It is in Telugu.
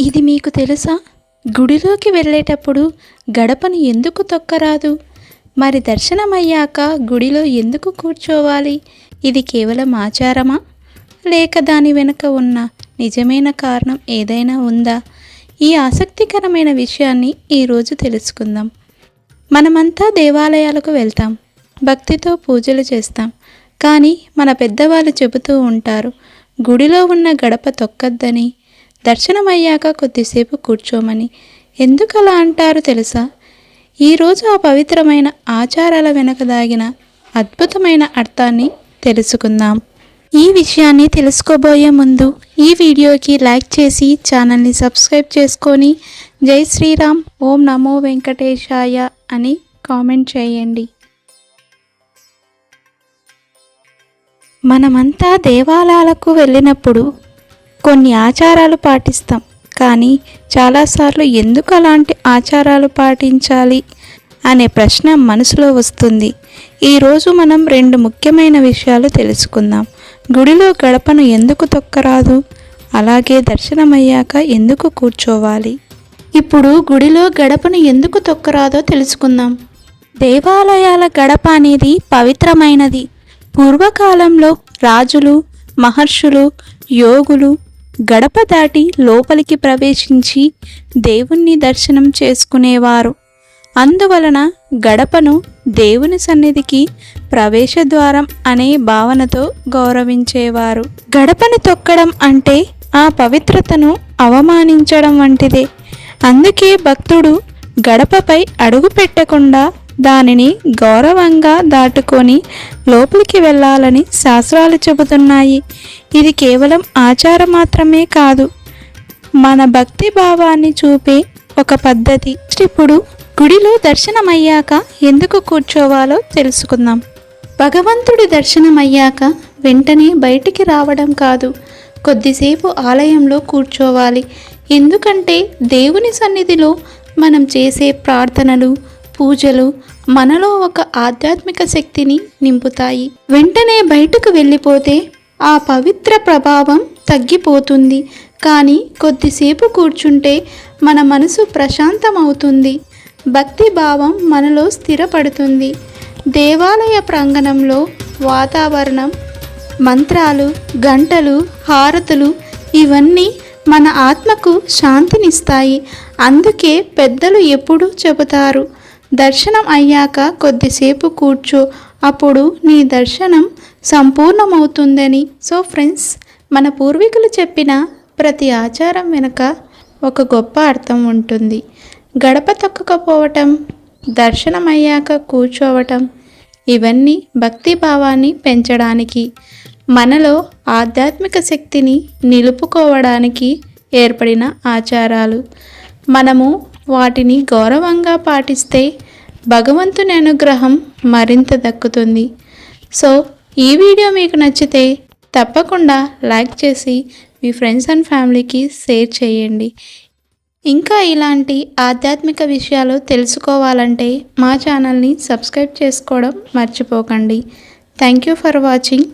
ఇది మీకు తెలుసా? గుడిలోకి వెళ్ళేటప్పుడు గడపను ఎందుకు తొక్కరాదు? మరి దర్శనమయ్యాక గుడిలో ఎందుకు కూర్చోవాలి? ఇది కేవలం ఆచారమా? లేక దాని వెనుక ఉన్న నిజమైన కారణం ఏదైనా ఉందా? ఈ ఆసక్తికరమైన విషయాన్ని ఈరోజు తెలుసుకుందాం. మనమంతా దేవాలయాలకు వెళ్తాం. భక్తితో పూజలు చేస్తాం. కానీ మన పెద్దవాళ్ళు చెబుతూ ఉంటారు గుడిలో ఉన్న గడప తొక్కద్దని. దర్శనమయ్యాక కొద్దిసేపు కూర్చోమని. ఎందుకలా అంటారు తెలుసా? ఈరోజు ఆ పవిత్రమైన ఆచారాల వెనక దాగిన అద్భుతమైన అర్థాన్ని తెలుసుకుందాం. ఈ విషయాన్ని తెలుసుకోబోయే ముందు ఈ వీడియోకి లైక్ చేసి ఛానల్ని సబ్స్క్రైబ్ చేసుకొని జై శ్రీరామ్ ఓం నమో వెంకటేశాయ అని కామెంట్ చేయండి. మనమంతా దేవాలయాలకు వెళ్ళినప్పుడు కొన్ని ఆచారాలు పాటిస్తాం. కానీ చాలాసార్లు ఎందుకు అలాంటి ఆచారాలు పాటించాలి అనే ప్రశ్న మనసులో వస్తుంది. ఈరోజు మనం రెండు ముఖ్యమైన విషయాలు తెలుసుకుందాం. గుడిలో గడపను ఎందుకు తొక్కరాదు? అలాగే దర్శనమయ్యాక ఎందుకు కూర్చోవాలి? ఇప్పుడు గుడిలో గడపను ఎందుకు తొక్కరాదో తెలుసుకుందాం. దేవాలయాల గడప అనేది పవిత్రమైనది. పూర్వకాలంలో రాజులు మహర్షులు యోగులు గడప దాటి లోపలికి ప్రవేశించి దేవుణ్ణి దర్శనం చేసుకునేవారు. అందువలన గడపను దేవుని సన్నిధికి ప్రవేశద్వారం అనే భావనతో గౌరవించేవారు. గడపను తొక్కడం అంటే ఆ పవిత్రతను అవమానించడం వంటిదే. అందుకే భక్తుడు గడపపై అడుగు పెట్టకుండా దానిని గౌరవంగా దాటుకొని లోపలికి వెళ్ళాలని శాస్త్రాలు చెబుతున్నాయి. ఇది కేవలం ఆచారం మాత్రమే కాదు. మన భక్తి భావాన్ని చూపే ఒక పద్ధతి. ఇప్పుడు గుడిలో దర్శనమయ్యాక ఎందుకు కూర్చోవాలో తెలుసుకుందాం. భగవంతుడి దర్శనమయ్యాక వెంటనే బయటికి రావడం కాదు. కొద్దిసేపు ఆలయంలో కూర్చోవాలి. ఎందుకంటే దేవుని సన్నిధిలో మనం చేసే ప్రార్థనలు పూజలు మనలో ఒక ఆధ్యాత్మిక శక్తిని నింపుతాయి. వెంటనే బయటకు వెళ్ళిపోతే ఆ పవిత్ర ప్రభావం తగ్గిపోతుంది. కానీ కొద్దిసేపు కూర్చుంటే మన మనసు ప్రశాంతమవుతుంది. భక్తి భావం మనలో స్థిరపడుతుంది. దేవాలయ ప్రాంగణంలో వాతావరణం మంత్రాలు గంటలు హారతులు ఇవన్నీ మన ఆత్మకు శాంతినిస్తాయి. అందుకే పెద్దలు ఎప్పుడూ చెబుతారు దర్శనం అయ్యాక కొద్దిసేపు కూర్చో. అప్పుడు నీ దర్శనం సంపూర్ణమవుతుందని. సో ఫ్రెండ్స్ మన పూర్వీకులు చెప్పిన ప్రతి ఆచారం వెనుక ఒక గొప్ప అర్థం ఉంటుంది. గడప తొక్కకపోవటం దర్శనం అయ్యాక కూర్చోవటం ఇవన్నీ భక్తి భావాన్ని పెంచడానికి మనలో ఆధ్యాత్మిక శక్తిని నిలుపుకోవడానికి ఏర్పడిన ఆచారాలు. మనము వాటిని గౌరవంగా పాటిస్తే భగవంతుని అనుగ్రహం మరింత దక్కుతుంది. సో ఈ వీడియో మీకు నచ్చితే తప్పకుండా లైక్ చేసి మీ ఫ్రెండ్స్ అండ్ ఫ్యామిలీకి షేర్ చేయండి. ఇంకా ఇలాంటి ఆధ్యాత్మిక విషయాలు తెలుసుకోవాలంటే మా ఛానల్ని సబ్స్క్రైబ్ చేసుకోవడం మర్చిపోకండి. Thank you for watching.